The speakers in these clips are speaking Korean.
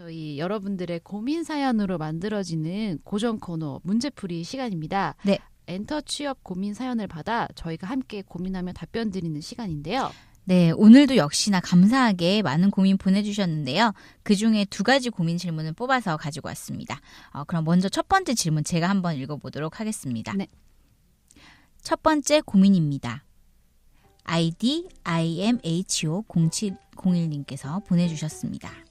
저희 여러분들의 고민 사연으로 만들어지는 고정 코너 문제풀이 시간입니다. 네. 엔터 취업 고민 사연을 받아 저희가 함께 고민하며 답변 드리는 시간인데요. 네, 오늘도 역시나 감사하게 많은 고민 보내주셨는데요. 그 중에 두 가지 고민 질문을 뽑아서 가지고 왔습니다. 어, 그럼 먼저 첫 번째 질문 제가 한번 읽어보도록 하겠습니다. 네. 첫 번째 고민입니다. 아이디 imho0701님께서 보내주셨습니다.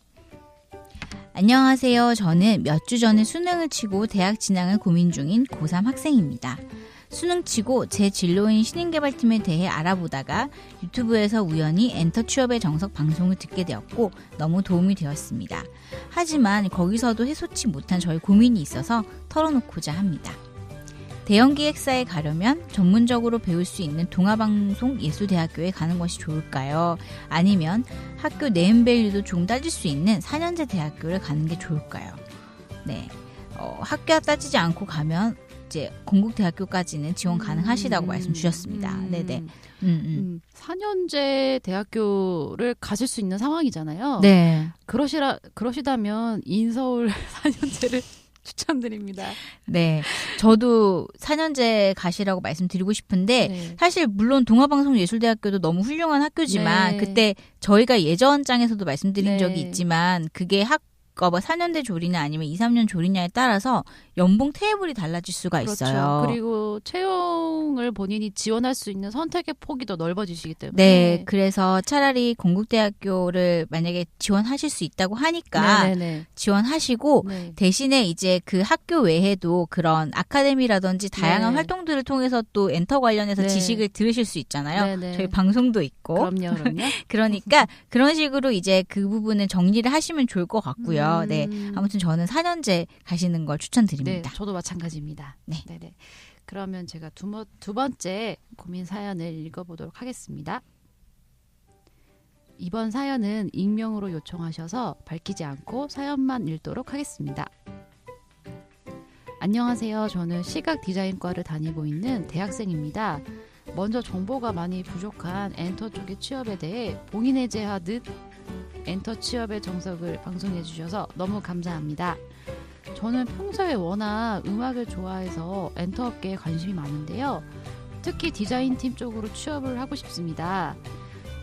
안녕하세요. 저는 몇 주 전에 수능을 치고 대학 진학을 고민 중인 고3 학생입니다. 수능 치고 제 진로인 신인개발팀에 대해 알아보다가 유튜브에서 우연히 엔터 취업의 정석 방송을 듣게 되었고 너무 도움이 되었습니다. 하지만 거기서도 해소치 못한 저의 고민이 있어서 털어놓고자 합니다. 대형 기획사에 가려면 전문적으로 배울 수 있는 동아방송 예술대학교에 가는 것이 좋을까요? 아니면 학교 네임밸류도 조금 따질 수 있는 4년제 대학교를 가는 게 좋을까요? 네. 어, 학교 따지지 않고 가면 이제 공국대학교까지는 지원 가능하시다고 음, 말씀 주셨습니다. 음, 네네. 음, 음. 음, 4년제 대학교를 가실 수 있는 상황이잖아요. 네. 그러시라 그러시다면 인서울 4년제를 추천드립니다. 네. 저도 4년제 가시라고 말씀드리고 싶은데 네. 사실 물론 동아방송예술대학교도 너무 훌륭한 학교지만 네. 그때 저희가 예전 장에서도 말씀드린 네. 적이 있지만 그게 학 어, 뭐 4년대 조리냐 아니면 2, 3년 조리냐에 따라서 연봉 테이블이 달라질 수가 있어요. 그렇죠. 그리고 채용을 본인이 지원할 수 있는 선택의 폭이 더 넓어지시기 때문에 네, 그래서 차라리 공국대학교를 만약에 지원하실 수 있다고 하니까 네네네. 지원하시고 네. 대신에 이제 그 학교 외에도 그런 아카데미라든지 다양한 네. 활동들을 통해서 또 엔터 관련해서 네. 지식을 들으실 수 있잖아요. 네네. 저희 방송도 있고. 그럼요, 그럼요. 그러니까 그런 식으로 이제 그 부분은 정리를 하시면 좋을 것 같고요. 네. 음. 아무튼 저는 4년제 가시는 걸 네, 추천드립니다. 저도 마찬가지입니다. 네. 네네. 그러면 제가 두, 번- 두 번째 고민 사연을 읽어보도록 하겠습니다. 이번 사연은 익명으로 요청하셔서 밝히지 않고 사연만 읽도록 하겠습니다. 안녕하세요. 저는 시각 디자인과를 다니고 있는 대학생입니다. 먼저 정보가 많이 부족한 엔터 쪽의 취업에 대해 봉인해제하듯 엔터 취업의 정석을 방송해 주셔서 너무 감사합니다. 저는 평소에 워낙 음악을 좋아해서 엔터 업계에 관심이 많은데요. 특히 디자인팀 쪽으로 취업을 하고 싶습니다.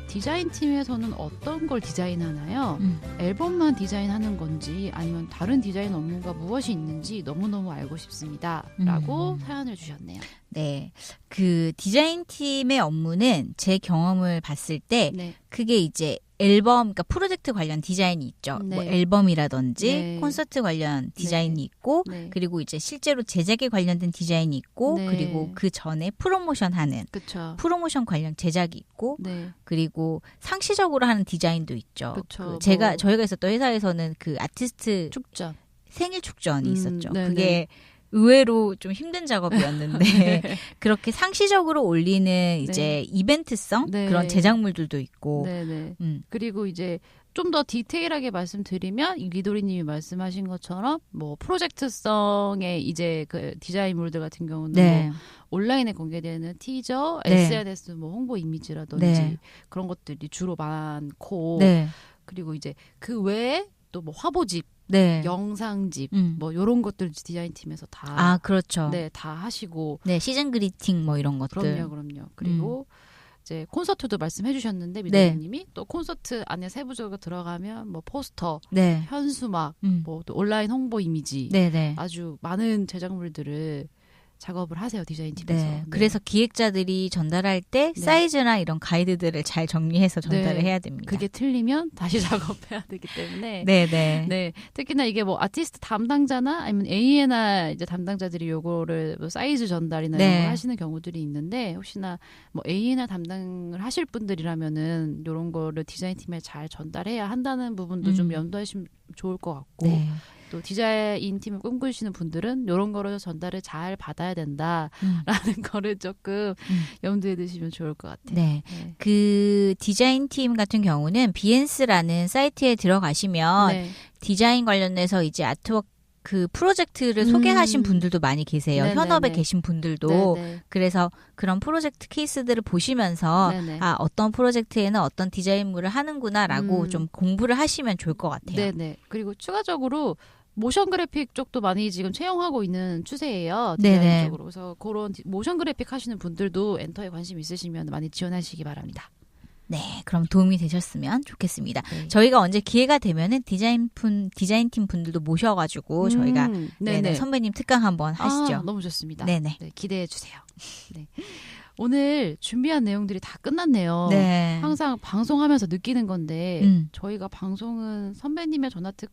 디자인팀에서는 어떤 걸 디자인하나요? 음. 앨범만 디자인하는 건지 아니면 다른 디자인 업무가 무엇이 있는지 너무너무 알고 싶습니다. 라고 음. 사연을 주셨네요. 네. 그 디자인 팀의 업무는 제 경험을 봤을 때 네. 그게 이제 앨범, 그러니까 프로젝트 관련 디자인이 있죠. 네. 뭐 앨범이라든지 네. 콘서트 관련 디자인이 있고 네. 그리고 이제 실제로 제작에 관련된 디자인이 있고 네. 그리고 그 전에 프로모션 하는 그쵸. 프로모션 관련 제작이 있고 네. 그리고 상시적으로 하는 디자인도 있죠. 그 제가 뭐- 저희가 있었던 회사에서는 그 아티스트 축전. 생일 축전이 음, 있었죠. 그게 의외로 좀 힘든 작업이었는데 그렇게 상시적으로 올리는 이제 이벤트성 네. 그런 제작물들도 있고 네네. 음. 그리고 이제 좀 더 디테일하게 말씀드리면 이 리도리님이 말씀하신 것처럼 뭐 프로젝트성의 이제 그 디자인물들 같은 경우는 네. 뭐 온라인에 공개되는 티저, 네. SNS 뭐 홍보 이미지라든지 네. 그런 것들이 주로 많고 네. 그리고 이제 그 외에 또 뭐 화보집, 네. 영상집 음. 뭐 요런 것들 디자인 팀에서 다 아, 그렇죠. 네, 다 하시고 네, 시즌 그리팅 뭐 이런 것들. 그럼요, 그럼요. 그리고 이제 콘서트도 말씀해 주셨는데 네. 미도님이 또 콘서트 안에 세부적으로 들어가면 뭐 포스터, 네. 현수막, 음. 뭐또 온라인 홍보 이미지 네, 네. 아주 많은 제작물들을 작업을 하세요 디자인 팀에서. 네. 그래서 기획자들이 전달할 때 네. 사이즈나 이런 가이드들을 잘 정리해서 전달을 네. 해야 됩니다. 그게 틀리면 다시 작업해야 되기 때문에 네, 네. 네, 특히나 이게 뭐 아티스트 담당자나 아니면 A&R 이제 담당자들이 요거를 뭐 사이즈 전달이나 네. 이런 걸 하시는 경우들이 있는데 혹시나 뭐 A&R 담당을 하실 분들이라면은 요런 거를 디자인 팀에 잘 전달해야 한다는 부분도 좀 음. 염두하시면 좋을 것 같고 네. 또 디자인 팀을 꿈꾸시는 분들은 요런 거를 전달을 잘 받아야 된다라는 음. 거를 조금 음. 염두에 두시면 좋을 것 같아요. 네. 네. 그 디자인 팀 같은 경우는 비엔스라는 사이트에 들어가시면 네. 디자인 관련해서 이제 아트워크 그 프로젝트를 음. 소개하신 분들도 많이 계세요. 네네네. 현업에 계신 분들도 네네. 그래서 그런 프로젝트 케이스들을 보시면서 네네. 아 어떤 프로젝트에는 어떤 디자인물을 하는구나라고 음. 좀 공부를 하시면 좋을 것 같아요. 네네. 그리고 추가적으로 모션 그래픽 쪽도 많이 지금 채용하고 있는 추세예요. 네네. 디자인 쪽으로. 그래서 그런 디- 모션 그래픽 하시는 분들도 엔터에 관심 있으시면 많이 지원하시기 바랍니다. 네, 그럼 도움이 되셨으면 좋겠습니다. 네. 저희가 언제 기회가 되면은 디자인 분 디자인 팀 분들도 모셔가지고 저희가 음, 네네, 네네. 선배님 특강 한번 하시죠. 아, 너무 좋습니다. 네네. 네, 기대해 주세요. 네. 오늘 준비한 내용들이 다 끝났네요. 네. 항상 방송하면서 느끼는 건데 음. 저희가 방송은 선배님의 전화 특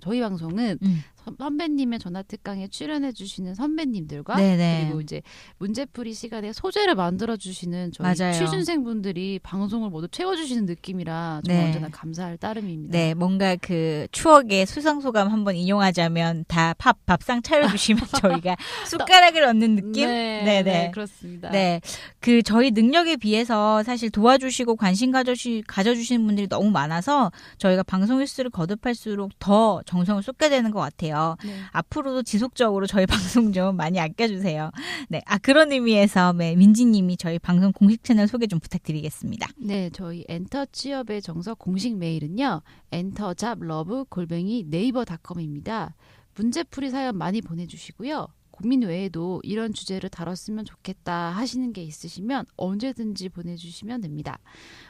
저희 방송은 음. 선- 선배님의 전화 특강에 출연해 주시는 선배님들과 네네. 그리고 이제 문제풀이 시간에 소재를 만들어 주시는 저희 맞아요. 취준생 분들이 방송을 모두 채워 주시는 느낌이라 정말 네. 언제나 감사할 따름입니다. 네, 뭔가 그 추억의 수상 소감 한번 인용하자면 다 밥 밥상 차려 주시면 저희가 숟가락을 얻는 느낌. 네, 네네. 네, 그렇습니다. 네, 그 저희 능력에 비해서 사실 도와주시고 관심 가져시, 가져주시는 분들이 너무 많아서 저희가 방송 횟수를 거듭할수록 더 정성을 쏟게 되는 것 같아요. 네. 앞으로도 지속적으로 저희 방송 좀 많이 아껴주세요. 네, 아 그런 의미에서 네, 민지님이 저희 방송 공식 채널 소개 좀 부탁드리겠습니다. 네, 저희 엔터 취업의 정석 공식 메일은요. 엔터잡 러브 골뱅이 네이버닷컴입니다. 문제풀이 사연 많이 보내주시고요. 고민 외에도 이런 주제를 다뤘으면 좋겠다 하시는 게 있으시면 언제든지 보내주시면 됩니다.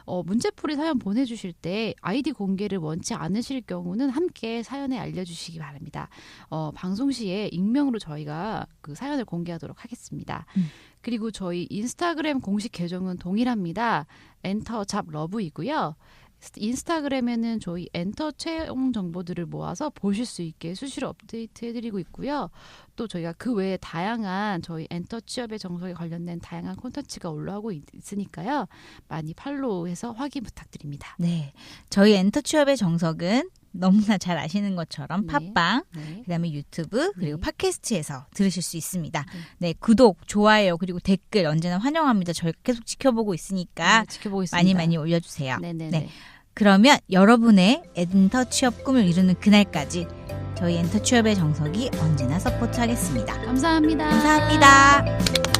어, 문제풀이 사연 보내주실 때 아이디 공개를 원치 않으실 경우는 함께 사연에 알려주시기 바랍니다. 어, 방송 시에 익명으로 저희가 그 사연을 공개하도록 하겠습니다. 음. 그리고 저희 인스타그램 공식 계정은 동일합니다. 엔터 잡 러브이고요. 인스타그램에는 저희 엔터 채용 정보들을 모아서 보실 수 있게 수시로 업데이트 해드리고 있고요. 또 저희가 그 외에 다양한 저희 엔터 취업의 정석에 관련된 다양한 콘텐츠가 올라오고 있- 있으니까요. 많이 팔로우해서 확인 부탁드립니다. 네, 저희 엔터 취업의 정석은 너무나 잘 아시는 것처럼 네. 팟빵, 네. 그다음에 유튜브 그리고 네. 팟캐스트에서 들으실 수 있습니다. 네. 네, 구독, 좋아요 그리고 댓글 언제나 환영합니다. 저희 계속 지켜보고 있으니까 네, 지켜보고 있습니다. 많이 많이 올려주세요. 네네네. 네. 그러면 여러분의 엔터 취업 꿈을 이루는 그날까지 저희 엔터 취업의 정석이 언제나 서포트하겠습니다. 감사합니다. 감사합니다.